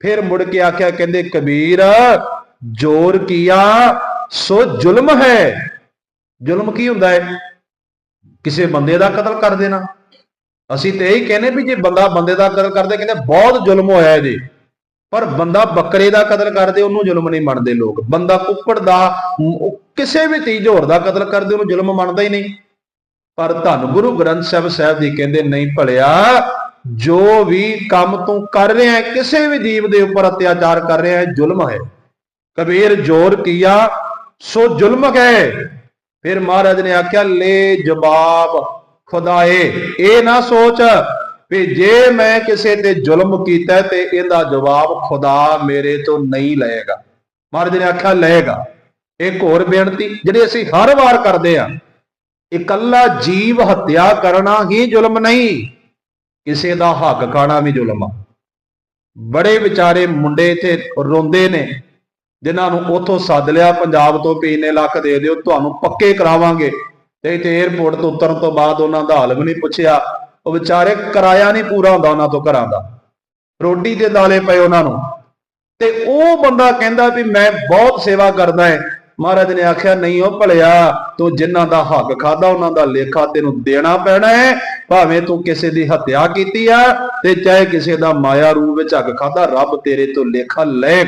ਫਿਰ ਮੁੜ ਕੇ ਆਖਿਆ, ਕਹਿੰਦੇ, ਕਬੀਰ, ਜੋਰ ਕੀਆ? ਸੋ ਜ਼ੁਲਮ ਹੈ। ਜ਼ੁਲਮ ਕੀ ਹੁੰਦਾ ਹੈ? ਕਿਸੇ ਬੰਦੇ ਦਾ ਕਤਲ ਕਰ ਦੇਣਾ। ਅਸੀਂ ਤੇ ਇਹੀ ਕਹਿੰਦੇ ਵੀ ਜੇ ਬੰਦਾ ਬੰਦੇ ਦਾ ਕਤਲ ਕਰਦੇ, ਕਹਿੰਦੇ, ਬਹੁਤ ਜ਼ੁਲਮ ਹੋਇਆ ਇਹਦੇ। ਪਰ ਬੰਦਾ ਬੱਕਰੇ ਦਾ ਕਤਲ ਕਰਦੇ, ਉਹਨੂੰ ਜ਼ੁਲਮ ਨਹੀਂ ਮੰਨਦੇ ਲੋਕ। ਬੰਦਾ ਕੁੱਕੜ ਦਾ ਕਿਸੇ ਵੀ ਚੀਜ਼ ਹੋਰ ਦਾ ਕਤਲ ਕਰਦੇ, ਉਹਨੂੰ ਜ਼ੁਲਮ ਮੰਨਦਾ ਹੀ ਨਹੀਂ। ਪਰ ਧੰਨ ਗੁਰੂ ਗ੍ਰੰਥ ਸਾਹਿਬ ਸਾਹਿਬ ਜੀ ਕਹਿੰਦੇ, ਨਹੀਂ ਭਲਿਆ ਜੋ ਵੀ ਕੰਮ ਤੂੰ ਕਰ ਰਿਹਾ ਹੈ, ਕਿਸੇ ਵੀ ਜੀਵ ਦੇ ਉੱਪਰ ਅਤਿਆਚਾਰ ਕਰ ਰਿਹਾ ਹੈ, ਜ਼ੁਲਮ ਹੈ। ਕਬੀਰ ਜੋਰ ਕੀਆ, ਸੋ ਜ਼ੁਲਮ ਹੈ। ਫਿਰ ਮਹਾਰਾਜ ਨੇ ਆਖਿਆ, ਲੈ ਜਵਾਬ, ਖੁਦਾਏ, ਇਹ ਨਾ ਸੋਚ ਵੀ ਜੇ ਮੈਂ ਕਿਸੇ ਤੇ ਜ਼ੁਲਮ ਕੀਤਾ ਤੇ ਇਹਦਾ ਜਵਾਬ ਖੁਦਾ ਮੇਰੇ ਤੋਂ ਨਹੀਂ ਲਏਗਾ। ਮਹਾਰਾਜ ਨੇ ਆਖਿਆ, ਲਏਗਾ। ਇੱਕ ਹੋਰ ਬੇਨਤੀ, ਜਿਹੜੀ ਅਸੀਂ ਹਰ ਵਾਰ ਕਰਦੇ ਆ ਇਕੱਲਾ ਜੀਵ ਹੱਤਿਆ ਕਰਨਾ ਹੀ ਜ਼ੁਲਮ ਨਹੀਂ। ਕਿਸੇ ਦਾ ਹੱਕ ਖਾਣਾ ਵੀ ਜ਼ੁਲਮ ਆ ਬੜੇ ਵਿਚਾਰੇ ਮੁੰਡੇ ਇੱਥੇ ਰੋਂਦੇ ਨੇ, ਜਿਨ੍ਹਾਂ ਨੂੰ ਉਥੋਂ ਸੱਦ ਲਿਆ, ਪੰਜਾਬ ਤੋਂ ਵੀ ਇੰਨੇ ਲੱਖ ਦੇ ਦਿਓ, ਤੁਹਾਨੂੰ ਪੱਕੇ ਕਰਾਵਾਂਗੇ। ਤੇ ਇੱਥੇ 에어ਪੋਰਟ ਤੋਂ ਉਤਰਨ ਤੋਂ ਬਾਅਦ ਉਹਨਾਂ ਦਾ ਹਾਲ ਵੀ ਨਹੀਂ ਪੁੱਛਿਆ। ਉਹ ਵਿਚਾਰੇ ਕਿਰਾਇਆ ਨਹੀਂ ਪੂਰਾ ਹੁੰਦਾ ਉਹਨਾਂ ਤੋਂ ਘਰਾਂ ਦਾ। ਰੋਟੀ ਦੇ ਦਾਲੇ ਪਏ ਉਹਨਾਂ ਨੂੰ। ਤੇ ਉਹ ਬੰਦਾ ਕਹਿੰਦਾ ਵੀ ਮੈਂ ਬਹੁਤ ਸੇਵਾ ਕਰਦਾ ਹੈ। ਮਹਾਰਾਜ ਨੇ ਆਖਿਆ, ਨਹੀਂ ਉਹ ਭਲਿਆ, ਤੂੰ ਜਿਨ੍ਹਾਂ ਦਾ ਹੱਕ ਖਾਦਾ ਉਹਨਾਂ ਦਾ ਲੇਖਾ ਤੈਨੂੰ ਦੇਣਾ ਪੈਣਾ ਹੈ। ਭਾਵੇਂ ਤੂੰ ਕਿਸੇ ਦੀ ਹੱਤਿਆ ਕੀਤੀ ਆ ਤੇ ਚਾਹੇ ਕਿਸੇ ਦਾ ਮਾਇਆ ਰੂਪ ਵਿੱਚ ਹੱਕ ਖਾਦਾ ਰੱਬ ਤੇਰੇ ਤੋਂ ਲੇਖਾ ਲਏਗਾ।